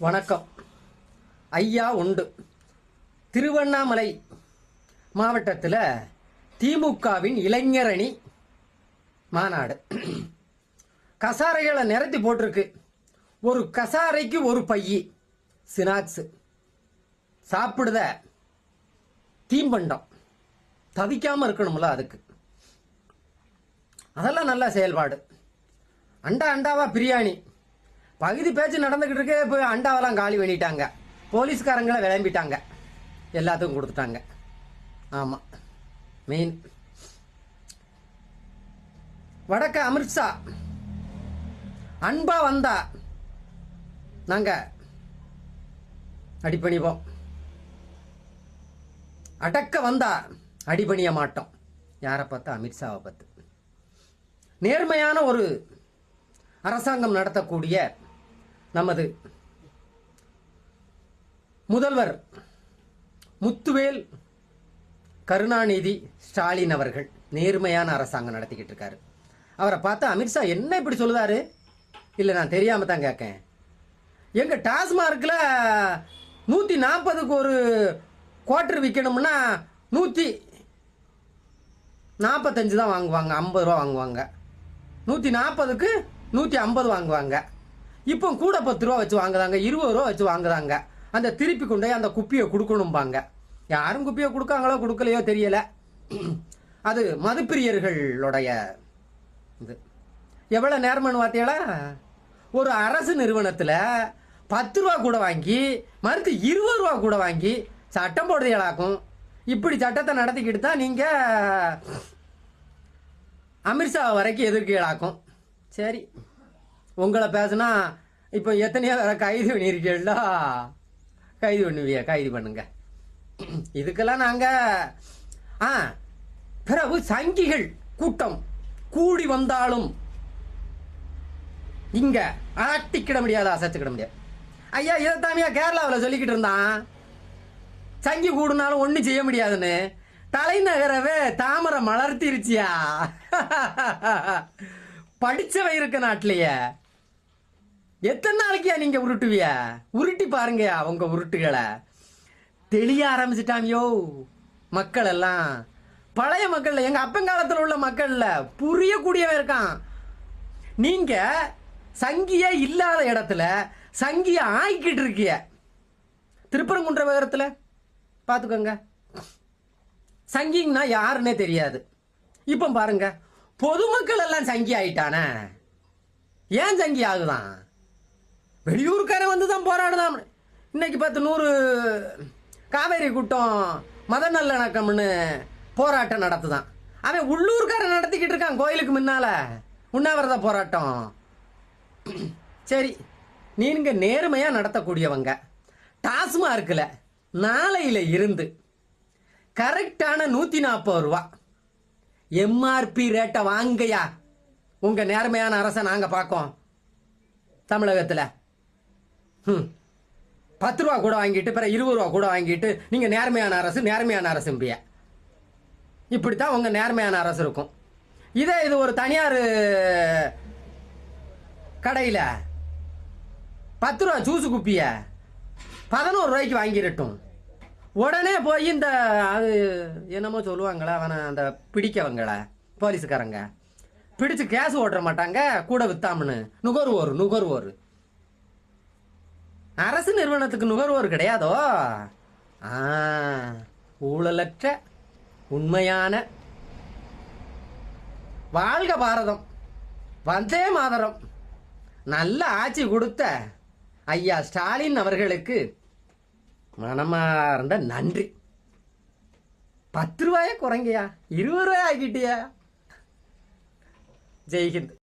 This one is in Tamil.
வணக்கம். ஐயா உண்டு. திருவண்ணாமலை மாவட்டத்தில் திமுகவின் இளைஞரணி மாநாடு. கசாரைகளை நிரத்தி போட்டிருக்கு. ஒரு கசாரைக்கு ஒரு பையி ஸ்நாக்ஸு சாப்பிடுத தீம்பண்டம். தவிக்காமல் இருக்கணும்ல அதுக்கு. அதெல்லாம் நல்ல செயல்பாடு. அண்டா அண்டாவா பிரியாணி. பகுதி பேச்சு நடந்துக்கிட்டு இருக்கே இப்போ அண்டாவெல்லாம் காலி பண்ணிட்டாங்க. போலீஸ்காரங்களை விளம்பிட்டாங்க. எல்லாத்துக்கும் கொடுத்துட்டாங்க. ஆமாம் மெயின் வடக்க அமிர்த்ஷா அன்பா வந்தா. நாங்கள் அடிப்பணிவோம் அடக்க வந்தா அடிபணிய மாட்டோம். யாரை பார்த்தா? அமித்ஷாவை பார்த்து. நேர்மையான ஒரு அரசாங்கம் நடத்தக்கூடிய நமது முதல்வர் முத்துவேல் கருணாநிதி ஸ்டாலின் அவர்கள் நேர்மையான அரசாங்கம் நடத்திக்கிட்டு இருக்காரு. அவரை பார்த்தா அமித்ஷா என்ன இப்படி சொல்லுதாரு இல்லை நான் தெரியாமல் தான் கேட்கேன் எங்கள் டாஸ்மார்க்கில் நூற்றி நாற்பதுக்கு ஒரு குவார்ட்டர் விற்கணும்னா நூற்றி நாற்பத்தஞ்சு தான் வாங்குவாங்க ஐம்பது ரூபா வாங்குவாங்க. நூற்றி நாற்பதுக்கு நூற்றி ஐம்பது வாங்குவாங்க. இப்போ கூட பத்து ரூபா வச்சு வாங்குறாங்க இருபது ரூபா வச்சு வாங்குறாங்க. அந்த திருப்பி கொண்டு போய் அந்த குப்பியை கொடுக்கணும்பாங்க. யாரும் குப்பியை கொடுக்காங்களோ கொடுக்கலையோ தெரியல. அது மதுப்பிரியர்களுடைய இது. எவ்வளோ நேரம்னு பார்த்தீங்களா? ஒரு அரசு நிறுவனத்தில் பத்து ரூபா கூட வாங்கி மறுத்து இருபது ரூபா கூட வாங்கி சட்டம் போடுறீங்களாக்கும்? இப்படி சட்டத்தை நடத்திக்கிட்டு தான் நீங்கள் அமித்ஷா வரைக்கும் எதிர்க்கீழாக்கும் சரி. உங்களை பேசுனா இப்போ எத்தனையோ வேற கைது பண்ணியிருக்கீங்களா கைது பண்ணுவியா? கைது பண்ணுங்க. இதுக்கெல்லாம் நாங்கள் ஆ பிறகு சங்கிகள் கூட்டம் கூடி வந்தாலும் இங்க ஆட்டிக்கிட முடியாது? அசத்துக்கிட முடியாது. ஐயா இதைத்தாமியா கேரளாவில் சொல்லிக்கிட்டு இருந்தான். சங்கி கூடுனாலும் ஒன்றும் செய்ய முடியாதுன்னு. தலைநகரவே தாமரை மலர்த்திருச்சியா? படிச்சவன் இருக்க நாட்டிலேயே. எத்தனை நாளைக்கியா நீங்க உருட்டுவிய? உருட்டி பாருங்கயா உங்க உருட்டுகளை. தெளிய ஆரம்பிச்சிட்டாங்கயோ? மக்கள் எல்லாம் பழைய மக்கள் எங்க அப்பங்காலத்தில் உள்ள மக்கள்ல புரியக்கூடியவன் இருக்கான். நீங்க சங்கியே இல்லாத இடத்துல சங்கிய ஆக்கிட்டு இருக்கிய. திருப்பரங்குன்ற விவரத்தில் பார்த்துக்கோங்க சங்கிங்கன்னா யாருன்னே தெரியாது. இப்போ பாருங்க பொதுமக்கள் எல்லாம் சங்கி ஆயிட்டானே. ஏன் சங்கி ஆகுதான்? வெளியூருக்காரன் வந்து தான் போராடுதான் இன்னைக்கு பத்து நூறு காவேரி கூட்டம் மத நல்லிணக்கம்னு போராட்டம் நடத்துதான். அவன் உள்ளூர்காரன் நடத்திக்கிட்டு இருக்கான் கோயிலுக்கு முன்னால. உண்ணாவிரத போராட்டம். சரி நீங்க நேர்மையா நடத்தக்கூடியவங்க. டாஸ்மார்க்கில் நாளையில இருந்து கரெக்டான நூத்தி நாற்பது ரூபா. எம்ஆர்பி ரேட்டை வாங்கயா? உங்க நேர்மையான அரசை நாங்க பார்க்கோம் தமிழகத்தில். ம் பத்து ரூபா கூட வாங்கிட்டு பிற இருபது ரூபா கூட வாங்கிட்டு நீங்கள் நேர்மையான அரசு நேர்மையான அரசும்பிய. இப்படித்தான் உங்கள் நேர்மையான அரசு இருக்கும். இதே இது ஒரு தனியார் கடையில் பத்து ரூபா ஜூஸ் குப்பிய பதினோரு ரூபாய்க்கு வாங்கிடட்டும் உடனே போய் இந்த அது என்னமோ சொல்லுவாங்களா அவனை அந்த பிடிக்கவங்கள போலீஸுக்காரங்க பிடிச்சு கேஸ் ஓட்டுற மாட்டாங்க கூட வித்தாமனு. நுகர்வோர் நுகர்வோர். அரசு நிறுவனத்துக்கு நுகர்வோர் கிடையாதோ? ஆ ஊழலற்ற உண்மையான வாழ்க பாரதம் வந்தே மாதரம் நல்ல ஆட்சி கொடுத்த ஐயா ஸ்டாலின் அவர்களுக்கு மனமார்ந்த நன்றி. பத்து ரூபாயே குறைங்கயா இருபது ரூபாய் ஆக்கிட்டியா ஜெய்ஹிந்த்.